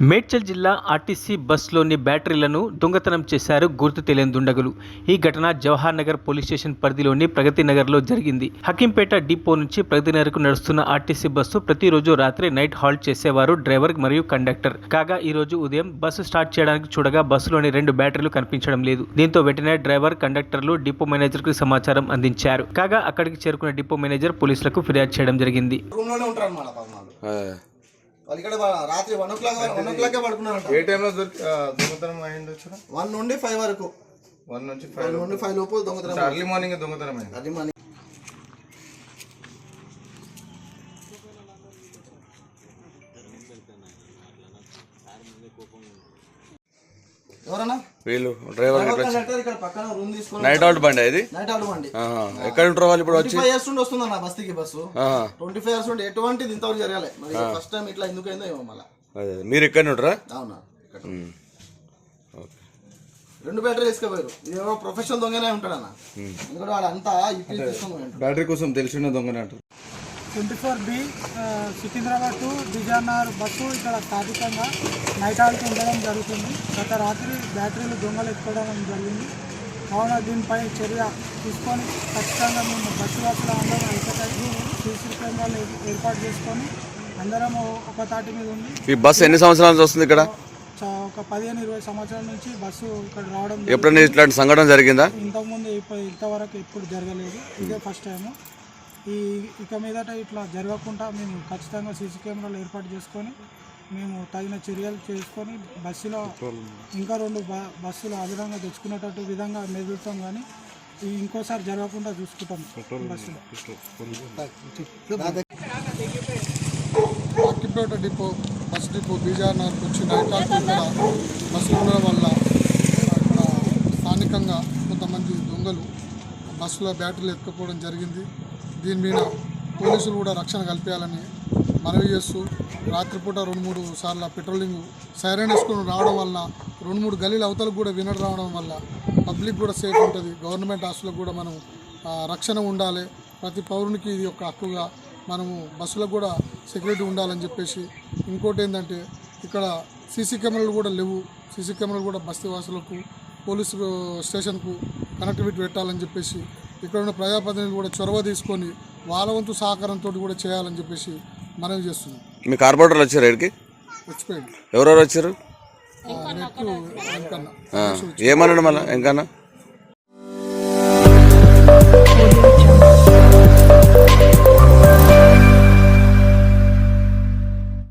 మేడ్చల్ జిల్లా ఆర్టీసీ బస్సులోని బ్యాటరీలను దొంగతనం చేశారు గుర్తు తెలియని దుండగులు. ఈ ఘటన జవహర్ నగర్ పోలీస్ స్టేషన్ పరిధిలోని ప్రగతి నగర్లో జరిగింది. హకీంపేట డిపో నుంచి ప్రగతి నగర్కు నడుస్తున్న ఆర్టీసీ బస్సు ప్రతిరోజు రాత్రి నైట్ హాల్ట్ చేసేవారు డ్రైవర్ మరియు కండక్టర్. కాగా ఈ రోజు ఉదయం బస్సు స్టార్ట్ చేయడానికి చూడగా బస్సులోని రెండు బ్యాటరీలు కనిపించడం లేదు. దీంతో వెంటనే డ్రైవర్ కండక్టర్లు డిపో మేనేజర్కు సమాచారం అందించారు. కాగా అక్కడికి చేరుకున్న డిపో మేనేజర్ పోలీసులకు ఫిర్యాదు చేయడం జరిగింది. వాళ్ళు ఇక్కడ రాత్రి one o'clock one o'clock పడుకున్నారు ఏ టైంలో దొరికి ఆ, దొంగతనం అయింది వచ్చిన వన్ నుండి ఫైవ్ వరకు. వన్ నుంచి ఫైవ్ నుండి ఫైవ్ లోపు దొంగతనం అర్లీ మార్నింగ్ దొంగతనం అయింది. ఎవరన్నా? వీళ్ళు డ్రైవర్ నైట్ అవుట్ బండి ఇది? నైట్ అవుట్ అండి ఆహా. ఎక్కడ ఉంటారు వాళ్ళు ఇప్పుడు వచ్చి? ఇయర్స్ నుండి వస్తుందన్న బస్తీకి బస్సు. ట్వంటీ ఫైవ్ ఇయర్స్ నుండి ఎటువంటిది ఇంతవరకు జరగాలి. మరి ఫస్ట్ టైం ఇట్లా ఎందుకు అయిందో ఏమో మళ్ళా. అదే మీరు ఎక్కడ ఉంటారా? అవునా రెండు బ్యాటరీ తీసుకుపోయారు. ఇది ఎవరో ప్రొఫెషనల్ దొంగనే ఉంటాడన్న. ఎందుకంటే వాడు అంతా. బ్యాటరీ కోసం తెలిసిన దొంగనే అంటారు twenty four B Secunderabad to Bijarnagar bus ఇక్కడ స్థాపితంగా నైట్ హాల్కి ఉండడం జరుగుతుంది. గత రాత్రి బ్యాటరీలు దొంగలు ఎత్తుకోవడం జరిగింది. కావున దీనిపై చర్య తీసుకొని ఖచ్చితంగా మేము బస్సు వాసులు అందరం ఐక్యత సీసీ కెమెరాలు ఏ- ఏర్పాటు చేసుకొని అందరం ఒక తాటి మీద ఉండి ఈ బస్సు ఎన్ని సంవత్సరాల నుంచి వస్తుంది ఇక్కడ? ఒక పదిహేను ఇరవై సంవత్సరాల నుంచి బస్సు ఇక్కడ రావడం ఎప్పుడైనా ఇట్లాంటి సంఘటన జరిగిందా? ఇంతకుముందు ఇప్పుడు ఇంతవరకు ఎప్పుడు జరగలేదు. ఇదే ఫస్ట్ టైము. ఈ ఇక మీదట ఇట్లా జరగకుండా మేము ఖచ్చితంగా సీసీ కెమెరాలు ఏర్పాటు చేసుకొని మేము తగిన చర్యలు చేసుకొని బస్సులో ఇంకా రెండు బ- బస్సులు అదనంగా తెచ్చుకునేటట్టు విధంగా మెదులుతాం కానీ ఈ ఇంకోసారి జరగకుండా చూసుకుంటాం బస్సులో. అక్కిపేట డిపో బస్ డిపో బీజార్ నగర్కి వచ్చి నైట్ హాల్ట్ ఇక్కడ బస్సులు ఉండడం వల్ల స్థానికంగా కొంతమంది దొంగలు బస్సులో బ్యాటరీలు ఎత్తుకుపోవడం జరిగింది. దీని మీద పోలీసులు కూడా రక్షణ కల్పించాలని మనవి చేస్తూ రాత్రిపూట రెండు మూడు సార్లు పెట్రోలింగ్ సైరన్ వేసుకొని రావడం వల్ల రెండు మూడు గలీల అవతలకు కూడా వినడం రావడం వల్ల పబ్లిక్ కూడా సేఫ్ ఉంటుంది. గవర్నమెంట్ హాస్టల్కి కూడా మనం రక్షణ ఉండాలి. ప్రతి పౌరునికి ఇది ఒక హక్కుగా మనము బస్సులకు కూడా సెక్యూరిటీ ఉండాలని చెప్పేసి ఇంకోటి ఏంటంటే ఇక్కడ సీసీ కెమెరాలు కూడా లేవు. సీసీ కెమెరాలు కూడా బస్తీవాసులకు పోలీసు స్టేషన్కు కనెక్టివిటీ పెట్టాలని చెప్పేసి ఇక్కడ ఉన్న ప్రజాప్రతినిధులు కూడా చొరవ తీసుకొని వాళ్ళ వంతు సహకారంతో కూడా చేయాలని చెప్పేసి మనవి చేస్తున్నాం. మీ కార్పొరేటర్లు వచ్చారు ఇక్కడికి? వచ్చిపోయింది ఎవరెవరు వచ్చారు? వెంకన్న. ఏమన్నాడు మళ్ళీ ఇంకన్నా